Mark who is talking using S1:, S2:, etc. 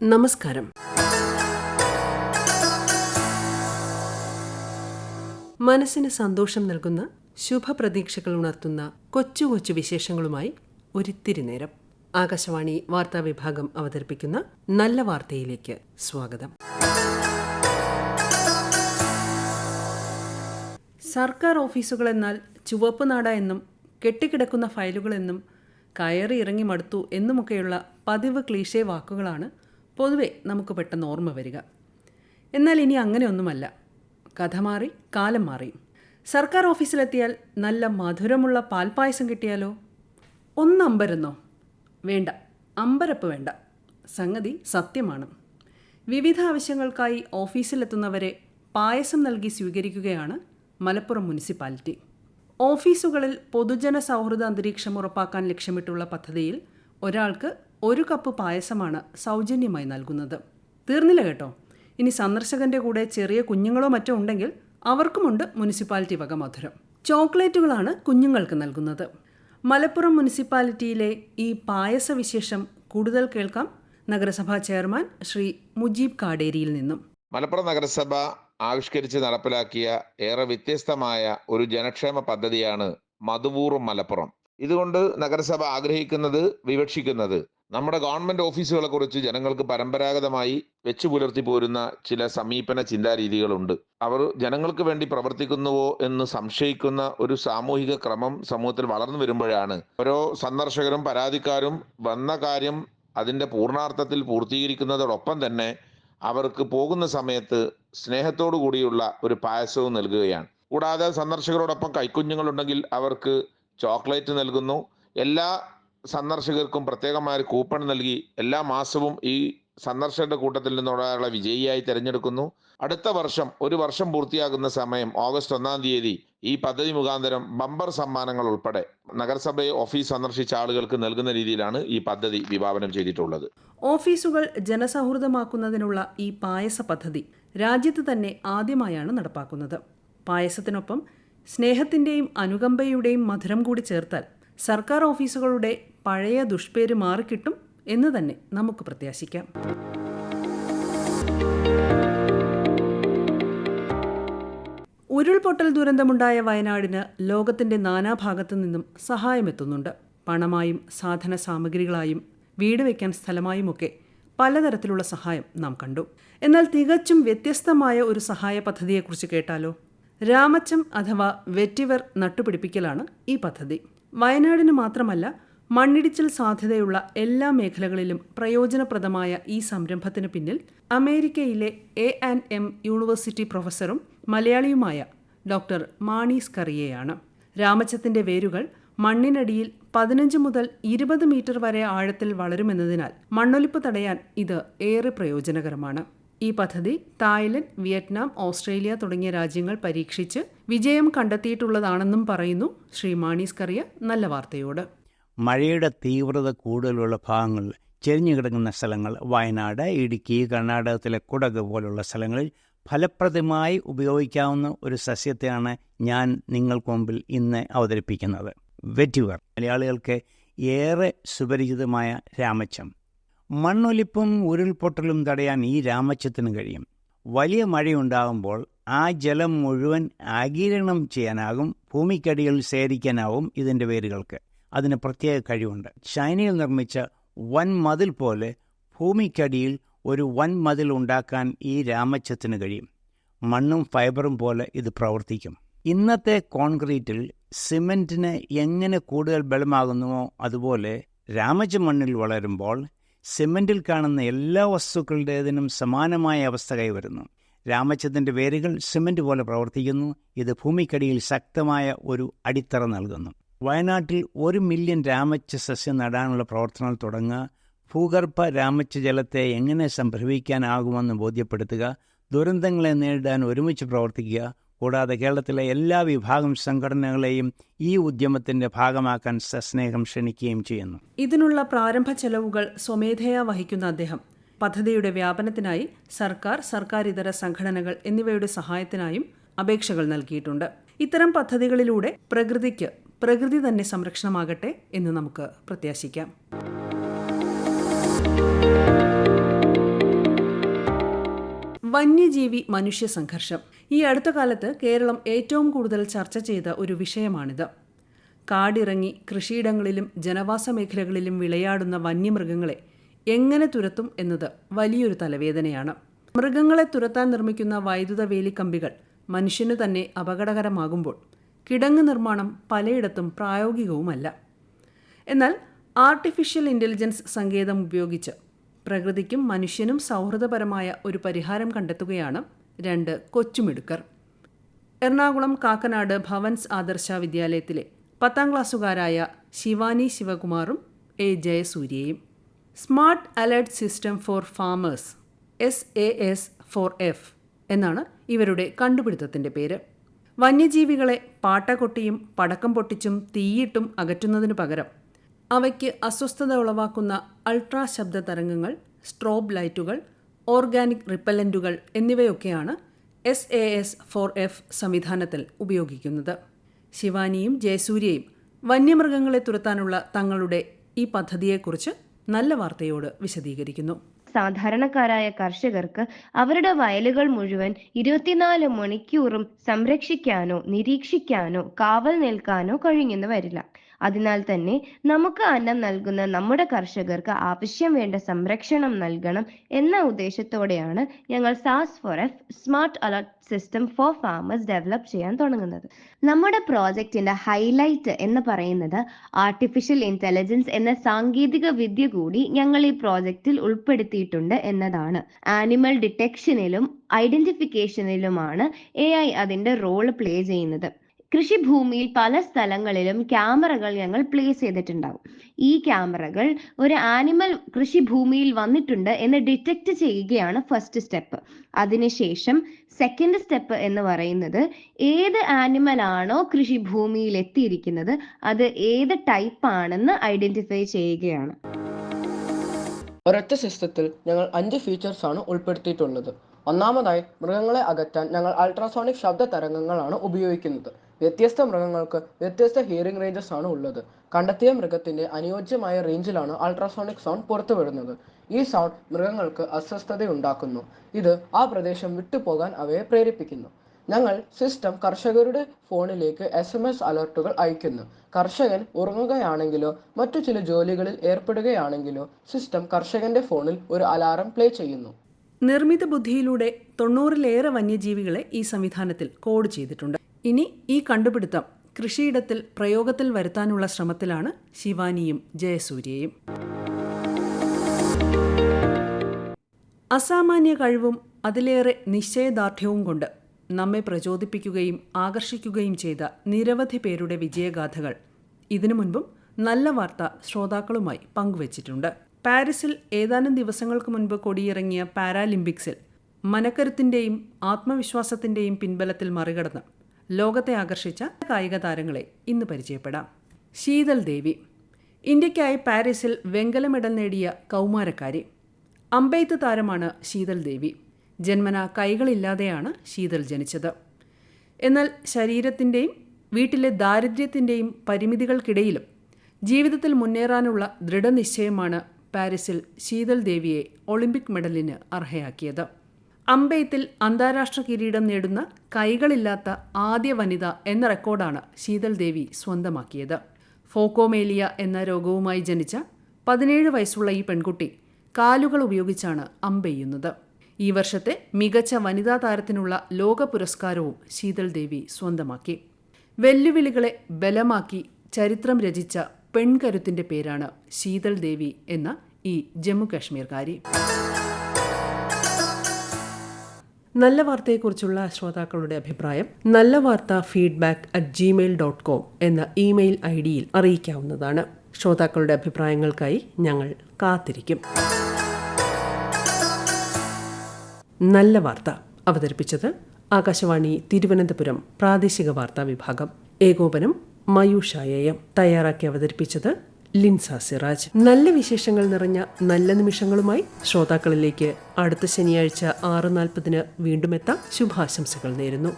S1: നമസ്കാരം. മനസ്സിന് സന്തോഷം നൽകുന്ന ശുഭപ്രതീക്ഷകൾ ഉണർത്തുന്ന കൊച്ചു കൊച്ചു വിശേഷങ്ങളുമായി ഒരിത്തിരി നേരം. ആകാശവാണി വാർത്താ വിഭാഗം അവതരിപ്പിക്കുന്ന നല്ല വാർത്തയിലേക്ക് സ്വാഗതം. സർക്കാർ ഓഫീസുകൾ എന്നാൽ ചുവപ്പ് നാട എന്നും കെട്ടിക്കിടക്കുന്ന ഫയലുകളെന്നും കയറി ഇറങ്ങി മടുത്തു എന്നുമൊക്കെയുള്ള പതിവ് ക്ലീശേ വാക്കുകളാണ് പൊതുവെ നമുക്ക് പെട്ടെന്ന് ഓർമ്മ വരിക. എന്നാൽ ഇനി അങ്ങനെയൊന്നുമല്ല. കഥ മാറി കാലം മാറി. സർക്കാർ ഓഫീസിലെത്തിയാൽ നല്ല മധുരമുള്ള പാൽപ്പായസം കിട്ടിയാലോ? ഒന്ന് അമ്പരുന്നോ? വേണ്ട. അമ്പരപ്പ് വേണ്ട. സംഗതി സത്യമാണ്. വിവിധ ആവശ്യങ്ങൾക്കായി ഓഫീസിലെത്തുന്നവരെ പായസം നൽകി സ്വീകരിക്കുകയാണ് മലപ്പുറം മുനിസിപ്പാലിറ്റി. ഓഫീസുകളിൽ പൊതുജന സൗഹൃദ അന്തരീക്ഷം ഉറപ്പാക്കാൻ ലക്ഷ്യമിട്ടുള്ള പദ്ധതിയിൽ ഒരാൾക്ക് ഒരു കപ്പ് പായസമാണ് സൗജന്യമായി നൽകുന്നത്. തീർന്നില്ല കേട്ടോ. ഇനി സന്ദർശകന്റെ കൂടെ ചെറിയ കുഞ്ഞുങ്ങളോ മറ്റോ ഉണ്ടെങ്കിൽ അവർക്കുമുണ്ട് മുനിസിപ്പാലിറ്റി വക മധുരം. ചോക്ലേറ്റുകളാണ് കുഞ്ഞുങ്ങൾക്ക് നൽകുന്നത്. മലപ്പുറം മുനിസിപ്പാലിറ്റിയിലെ ഈ പായസ വിശേഷം കൂടുതൽ കേൾക്കാം. നഗരസഭാ ചെയർമാൻ ശ്രീ മുജീബ് കാടേരിയിൽ നിന്നും.
S2: മലപ്പുറം നഗരസഭ ആവിഷ്കരിച്ച് നടപ്പിലാക്കിയ ഏറെ വ്യത്യസ്തമായ ഒരു ജനക്ഷേമ പദ്ധതിയാണ് മധുവൂറും മലപ്പുറം. ഇതുകൊണ്ട് നഗരസഭ ആഗ്രഹിക്കുന്നത് വിവക്ഷിക്കുന്നത് നമ്മുടെ ഗവൺമെന്റ് ഓഫീസുകളെ കുറിച്ച് ജനങ്ങൾക്ക് പരമ്പരാഗതമായി വെച്ചു പുലർത്തി പോരുന്ന ചില സമീപന ചിന്താരീതികളുണ്ട്. അവർ ജനങ്ങൾക്ക് വേണ്ടി പ്രവർത്തിക്കുന്നുവോ എന്ന് സംശയിക്കുന്ന ഒരു സാമൂഹിക ക്രമം സമൂഹത്തിൽ വളർന്നു വരുമ്പോഴാണ്. ഓരോ സന്ദർശകരും പരാതിക്കാരും വന്ന കാര്യം അതിന്റെ പൂർണാർത്ഥത്തിൽ പൂർത്തീകരിക്കുന്നതോടൊപ്പം തന്നെ അവർക്ക് പോകുന്ന സമയത്ത് സ്നേഹത്തോടു കൂടിയുള്ള ഒരു പായസവും നൽകുകയാണ്. കൂടാതെ സന്ദർശകരോടൊപ്പം കൈക്കുഞ്ഞുങ്ങളുണ്ടെങ്കിൽ അവർക്ക് ചോക്ലേറ്റ് നൽകുന്നു. എല്ലാ സന്ദർശകർക്കും പ്രത്യേകമായ കൂപ്പൺ നൽകി എല്ലാ മാസവും ഈ സന്ദർശകരുടെ കൂട്ടത്തിൽ നിന്നൊരാളെ വിജയിയായി തിരഞ്ഞെടുക്കുന്നു. അടുത്ത വർഷം ഒരു വർഷം പൂർത്തിയാകുന്ന സമയം ഓഗസ്റ്റ് ഒന്നാം തീയതി ഈ പദ്ധതി മുഖാന്തരം ബമ്പർ സമ്മാനങ്ങൾ ഉൾപ്പെടെ നഗരസഭയെ ഓഫീസ് സന്ദർശിച്ച ആളുകൾക്ക് നൽകുന്ന രീതിയിലാണ് ഈ പദ്ധതി വിഭാവനം ചെയ്തിട്ടുള്ളത്.
S1: ഓഫീസുകൾ ജനസൗഹൃദമാക്കുന്നതിനുള്ള ഈ പായസ പദ്ധതി രാജ്യത്ത് തന്നെ ആദ്യമായാണ് നടപ്പാക്കുന്നത്. പായസത്തിനൊപ്പം സ്നേഹത്തിന്റെയും അനുകമ്പയുടെയും മധുരം കൂടി ചേർത്താൽ സർക്കാർ ഓഫീസുകളുടെ പഴയ ദുഷ്പേര് മാറിക്കിട്ടും എന്ന് തന്നെ നമുക്ക് പ്രത്യാശിക്കാം. ഉരുൾപൊട്ടൽ ദുരന്തമുണ്ടായ വയനാടിന് ലോകത്തിന്റെ നാനാഭാഗത്തു നിന്നും സഹായമെത്തുന്നുണ്ട്. പണമായും സാധന സാമഗ്രികളായും വീട് വയ്ക്കാൻ സ്ഥലമായുമൊക്കെ പലതരത്തിലുള്ള സഹായം നാം കണ്ടു. എന്നാൽ തികച്ചും വ്യത്യസ്തമായ ഒരു സഹായ പദ്ധതിയെക്കുറിച്ച് കേട്ടാലോ? രാമച്ചം അഥവാ വെറ്റിവർ നട്ടുപിടിപ്പിക്കലാണ് ഈ പദ്ധതി. വയനാടിന് മാത്രമല്ല മണ്ണിടിച്ചിൽ സാധ്യതയുള്ള എല്ലാ മേഖലകളിലും പ്രയോജനപ്രദമായ ഈ സംരംഭത്തിന് പിന്നിൽ അമേരിക്കയിലെ എ ആൻഡ് എം യൂണിവേഴ്സിറ്റി പ്രൊഫസറും മലയാളിയുമായ ഡോക്ടർ മാണീസ് കറിയയാണ് രാമച്ചത്തിന്റെ വേരുകൾ മണ്ണിനടിയിൽ പതിനഞ്ച് മുതൽ ഇരുപത് മീറ്റർ വരെ ആഴത്തിൽ വളരുമെന്നതിനാൽ മണ്ണൊലിപ്പ് തടയാൻ ഇത് ഏറെ പ്രയോജനകരമാണ്. ഈ പദ്ധതി തായ്ലൻഡ് വിയറ്റ്നാം ഓസ്ട്രേലിയ തുടങ്ങിയ രാജ്യങ്ങൾ പരീക്ഷിച്ച് വിജയം കണ്ടെത്തിയിട്ടുള്ളതാണെന്നും പറയുന്നു ശ്രീ മാണീസ് കറിയ നല്ല വാർത്തയോട്.
S3: മഴയുടെ തീവ്രത കൂടുതലുള്ള ഭാഗങ്ങളിൽ ചെരിഞ്ഞു കിടക്കുന്ന സ്ഥലങ്ങൾ വയനാട് ഇടുക്കി കർണാടകത്തിലെ കുടക് പോലുള്ള സ്ഥലങ്ങളിൽ ഫലപ്രദമായി ഉപയോഗിക്കാവുന്ന ഒരു സസ്യത്തെയാണ് ഞാൻ നിങ്ങൾക്ക് മുമ്പിൽ ഇന്ന് അവതരിപ്പിക്കുന്നത്. വെറ്റിവർ മലയാളികൾക്ക് ഏറെ സുപരിചിതമായ രാമച്ചം. മണ്ണൊലിപ്പും ഉരുൾപൊട്ടലും തടയാൻ ഈ രാമച്ചത്തിന് കഴിയും. വലിയ മഴയുണ്ടാകുമ്പോൾ ആ ജലം മുഴുവൻ ആഗീരണം ചെയ്യാനാകും ഭൂമിക്കടിയിൽ ശേഖരിക്കാനാവും ഇതിന്റെ വേരുകൾക്ക്. അതിന് പ്രത്യേക കഴിവുണ്ട്. ചൈനയിൽ നിർമ്മിച്ച വൻ മതിൽ പോലെ ഭൂമിക്കടിയിൽ ഒരു വൻ മതിൽ ഉണ്ടാക്കാൻ ഈ രാമച്ചത്തിന് കഴിയും. മണ്ണും ഫൈബറും പോലെ ഇത് പ്രവർത്തിക്കും. ഇന്നത്തെ കോൺക്രീറ്റിൽ സിമെന്റിന് എങ്ങനെ കൂടുതൽ ബലമാകുന്നുവോ അതുപോലെ രാമച്ച മണ്ണിൽ വളരുമ്പോൾ സിമെന്റിൽ കാണുന്ന എല്ലാ വസ്തുക്കളുടേതിനും സമാനമായ അവസ്ഥ കൈവരുന്നു രാമചന്ദ്രന്റെ വേരുകൾ സിമെന്റ് പോലെ പ്രവർത്തിക്കുന്നു. ഇത് ഭൂമിക്കടിയിൽ ശക്തമായ ഒരു അടിത്തറ നൽകുന്നു. വയനാട്ടിൽ ഒരു മില്യൺ രാമച്ച സസ്യം നടാനുള്ള പ്രവർത്തനങ്ങൾ തുടങ്ങുക. ഭൂഗർഭ രാമച്ച ജലത്തെ എങ്ങനെ സംഭരിക്കാനാകുമെന്ന് ബോധ്യപ്പെടുത്തുക. ദുരന്തങ്ങളെ നേരിടാൻ ഒരുമിച്ച് പ്രവർത്തിക്കുക. കൂടാതെ കേരളത്തിലെ എല്ലാ വിഭാഗം സംഘടനകളെയും ഈ ഉദ്യമത്തിന്റെ ഭാഗമാക്കാൻ സസ്നേഹം ക്ഷണിക്കുകയും ചെയ്യുന്നു.
S1: ഇതിനുള്ള പ്രാരംഭ ചെലവുകൾ സ്വമേധയാ വഹിക്കുന്ന അദ്ദേഹം. പദ്ധതിയുടെ വ്യാപനത്തിനായി സർക്കാർ സർക്കാരിതര സംഘടനകൾ എന്നിവയുടെ സഹായത്തിനായും അപേക്ഷകൾ നൽകിയിട്ടുണ്ട്. ഇത്തരം പദ്ധതികളിലൂടെ പ്രകൃതിക്ക് പ്രകൃതി തന്നെ സംരക്ഷണമാകട്ടെ എന്ന് നമുക്ക് പ്രത്യാശിക്കാം. വന്യജീവി മനുഷ്യ സംഘർഷം. ഈ അടുത്ത കാലത്ത് കേരളം ഏറ്റവും കൂടുതൽ ചർച്ച ചെയ്ത ഒരു വിഷയമാണിത്. കാടിറങ്ങി കൃഷിയിടങ്ങളിലും ജനവാസ മേഖലകളിലും വിളയാടുന്ന വന്യമൃഗങ്ങളെ എങ്ങനെ തുരത്തും എന്നത് വലിയൊരു തലവേദനയാണ്. മൃഗങ്ങളെ തുരത്താൻ നിർമ്മിക്കുന്ന വൈദ്യുത വേലിക്കമ്പികൾ മനുഷ്യനു തന്നെ അപകടകരമാകുമ്പോൾ കിടങ്ങ് നിർമ്മാണം പലയിടത്തും പ്രായോഗികവുമല്ല. എന്നാൽ ആർട്ടിഫിഷ്യൽ ഇന്റലിജൻസ് സങ്കേതം ഉപയോഗിച്ച് പ്രകൃതിക്കും മനുഷ്യനും സൗഹൃദപരമായ ഒരു പരിഹാരം കണ്ടെത്തുകയാണ് രണ്ട് കൊച്ചുമിടുക്കർ. എറണാകുളം കാക്കനാട് ഭവൻസ് ആദർശ വിദ്യാലയത്തിലെ പത്താം ക്ലാസ്സുകാരായ ശിവാനി ശിവകുമാറും A ജയസൂര്യയും. Smart alert system for farmers S A S for F എന്നാണ് ഇവരുടെ കണ്ടുപിടുത്തത്തിന്റെ പേര്. വന്യജീവികളെ പാട്ട കൊട്ടിയും പടക്കം പൊട്ടിച്ചും തീയിട്ടും അകറ്റുന്നതിനു പകരം അവയ്ക്ക് അസ്വസ്ഥത ഉളവാക്കുന്ന അൾട്രാ ശബ്ദ തരംഗങ്ങൾ സ്ട്രോബ് ലൈറ്റുകൾ ഓർഗാനിക് റിപ്പല്ലന്റുകൾ എന്നിവയൊക്കെയാണ് S A S for F സംവിധാനത്തിൽ ഉപയോഗിക്കുന്നത്. ശിവാനിയും ജയസൂര്യയും വന്യമൃഗങ്ങളെ തുരത്താനുള്ള തങ്ങളുടെ ഈ പദ്ധതിയെക്കുറിച്ച് നല്ല വാർത്തയോട് വിശദീകരിക്കുന്നു.
S4: സാധാരണക്കാരായ കർഷകർക്ക് അവരുടെ വയലുകൾ മുഴുവൻ ഇരുപത്തിനാല് മണിക്കൂറും സംരക്ഷിക്കാനോ നിരീക്ഷിക്കാനോ കാവൽ നിൽക്കാനോ കഴിഞ്ഞെന്ന് വരില്ല അതിനാൽ തന്നെ നമുക്ക് അന്നം നൽകുന്ന നമ്മുടെ കർഷകർക്ക് ആവശ്യം വേണ്ട സംരക്ഷണം നൽകണം എന്ന ഉദ്ദേശത്തോടെയാണ് ഞങ്ങൾ SAS for F smart alert system for farmers develop ചെയ്യാൻ തുടങ്ങുന്നത്. നമ്മുടെ പ്രോജക്റ്റിന്റെ ഹൈലൈറ്റ് എന്ന് പറയുന്നത് ആർട്ടിഫിഷ്യൽ ഇന്റലിജൻസ് എന്ന സാങ്കേതിക വിദ്യ കൂടി ഞങ്ങൾ ഈ പ്രോജക്റ്റിൽ ഉൾപ്പെടുത്തിയിട്ടുണ്ട് എന്നതാണ്. ആനിമൽ ഡിറ്റക്ഷനിലും ഐഡന്റിഫിക്കേഷനിലുമാണ് എ ഐ അതിന്റെ റോൾ പ്ലേ ചെയ്യുന്നത്. കൃഷിഭൂമിയിൽ പല സ്ഥലങ്ങളിലും ക്യാമറകൾ ഞങ്ങൾ പ്ലേസ് ചെയ്തിട്ടുണ്ടാവും. ഈ ക്യാമറകൾ ഒരു ആനിമൽ കൃഷിഭൂമിയിൽ വന്നിട്ടുണ്ട് എന്ന് ഡിറ്റക്ട് ചെയ്യുകയാണ് ഫസ്റ്റ് സ്റ്റെപ്പ്. അതിനുശേഷം സെക്കൻഡ് സ്റ്റെപ്പ് എന്ന് പറയുന്നത് ഏത് ആനിമൽ ആണോ കൃഷിഭൂമിയിൽ എത്തിയിരിക്കുന്നത് അത് ഏത് ടൈപ്പ് ആണെന്ന് ഐഡന്റിഫൈ ചെയ്യുകയാണ്.
S5: ഒരൊറ്റ സിസ്റ്റത്തിൽ ഞങ്ങൾ അഞ്ച് ഫീച്ചേഴ്സ് ആണ് ഉൾപ്പെടുത്തിയിട്ടുള്ളത്. ഒന്നാമതായി മൃഗങ്ങളെ അകറ്റാൻ ഞങ്ങൾ അൾട്രാസോണിക് ശബ്ദ തരംഗങ്ങളാണ് ഉപയോഗിക്കുന്നത്. വ്യത്യസ്ത മൃഗങ്ങൾക്ക് വ്യത്യസ്ത ഹിയറിംഗ് റേഞ്ചസ് ആണ് ഉള്ളത്. കണ്ടെത്തിയ മൃഗത്തിന്റെ അനുയോജ്യമായ റേഞ്ചിലാണ് അൾട്രാസോണിക് സൗണ്ട് പുറത്തുവിടുന്നത്. ഈ സൗണ്ട് മൃഗങ്ങൾക്ക് അസ്വസ്ഥതയുണ്ടാക്കുന്നു. ഇത് ആ പ്രദേശം വിട്ടുപോകാൻ അവയെ പ്രേരിപ്പിക്കുന്നു. ഞങ്ങൾ സിസ്റ്റം കർഷകരുടെ ഫോണിലേക്ക് എസ് എം എസ് അലർട്ടുകൾ അയക്കുന്നു കർഷകൻ ഉറങ്ങുകയാണെങ്കിലോ മറ്റു ചില ജോലികളിൽ ഏർപ്പെടുകയാണെങ്കിലോ സിസ്റ്റം കർഷകന്റെ ഫോണിൽ ഒരു അലാറം പ്ലേ ചെയ്യുന്നു.
S1: നിർമ്മിത ബുദ്ധിയിലൂടെ തൊണ്ണൂറിലേറെ വന്യജീവികളെ ഈ സംവിധാനത്തിൽ കോഡ് ചെയ്തിട്ടുണ്ട്. ഇനി ഈ കണ്ടുപിടുത്തം കൃഷിയിടത്തിൽ പ്രയോഗത്തിൽ വരുത്താനുള്ള ശ്രമത്തിലാണ് ശിവാനിയും ജയസൂര്യയും. അസാമാന്യ കഴിവും അതിലേറെ നിശ്ചയദാർഢ്യവും കൊണ്ട് നമ്മെ പ്രചോദിപ്പിക്കുകയും ആകർഷിക്കുകയും ചെയ്ത നിരവധി പേരുടെ വിജയഗാഥകൾ ഇതിനു മുൻപും നല്ല വാർത്ത ശ്രോതാക്കളുമായി പങ്കുവച്ചിട്ടുണ്ട്. പാരീസിൽ ഏതാനും ദിവസങ്ങൾക്ക് മുൻപ് കൊടിയിറങ്ങിയ പാരാലിമ്പിക്സിൽ മനക്കരുത്തിന്റെയും ആത്മവിശ്വാസത്തിന്റെയും പിൻബലത്തിൽ മറികടന്ന് ലോകത്തെ ആകർഷിച്ച കായിക താരങ്ങളെ ഇന്ന് പരിചയപ്പെടാം. ശീതൽ ദേവി. ഇന്ത്യയ്ക്കായി പാരീസിൽ വെങ്കല മെഡൽ നേടിയ കൗമാരക്കാരി. അമ്പെയ്ത്ത് താരമാണ് ശീതൽ ദേവി. ജന്മന കൈകളില്ലാതെയാണ് ശീതൽ ജനിച്ചത്. എന്നാൽ ശരീരത്തിന്റെയും വീട്ടിലെ ദാരിദ്ര്യത്തിന്റെയും പരിമിതികൾക്കിടയിലും ജീവിതത്തിൽ മുന്നേറാനുള്ള ദൃഢനിശ്ചയമാണ് പാരീസിൽ ശീതൽ ദേവിയെ ഒളിമ്പിക് മെഡലിന് അർഹയാക്കിയത്. അമ്പെയ്ത്തിൽ അന്താരാഷ്ട്ര കിരീടം നേടുന്ന കൈകളില്ലാത്ത ആദ്യ വനിത എന്ന റെക്കോർഡാണ് ശീതൽ ദേവി സ്വന്തമാക്കിയത്. ഫോക്കോമേലിയ എന്ന രോഗവുമായി ജനിച്ച പതിനേഴ് വയസ്സുള്ള ഈ പെൺകുട്ടി കാലുകൾ ഉപയോഗിച്ചാണ് അമ്പെയ്യുന്നത്. ഈ വർഷത്തെ മികച്ച വനിതാ താരത്തിനുള്ള ലോക പുരസ്കാരവും ശീതൽ ദേവി സ്വന്തമാക്കി. വെല്ലുവിളികളെ ബലമാക്കി ചരിത്രം രചിച്ച പെൺകരുത്തിന്റെ പേരാണ് ശീതൾ ദേവി എന്ന ഈ ജമ്മു കാശ്മീർകാരി നല്ല വാർത്തയെക്കുറിച്ചുള്ള ശ്രോതാക്കളുടെ അഭിപ്രായം നല്ല വാർത്ത feedback at Gmail dot com എന്ന ഇമെയിൽ ഐ ഡിയിൽ അറിയിക്കാവുന്നതാണ്. ശ്രോതാക്കളുടെ അഭിപ്രായങ്ങൾക്കായി ഞങ്ങൾ കാത്തിരിക്കും. നല്ല വാർത്ത അവതരിപ്പിച്ചത് ആകാശവാണി തിരുവനന്തപുരം പ്രാദേശിക വാർത്താ വിഭാഗം. ഏകോപനം മയൂഷായയം തയ്യാറാക്കി അവതരിപ്പിച്ചത് ലിൻസ സിറാജ്. നല്ല വിശേഷങ്ങൾ നിറഞ്ഞ നല്ല നിമിഷങ്ങളുമായി ശ്രോതാക്കളിലേക്ക് അടുത്ത ശനിയാഴ്ച ആറ് നാൽപ്പതിന് വീണ്ടും എത്താം. ശുഭാശംസകൾ നേരുന്നു.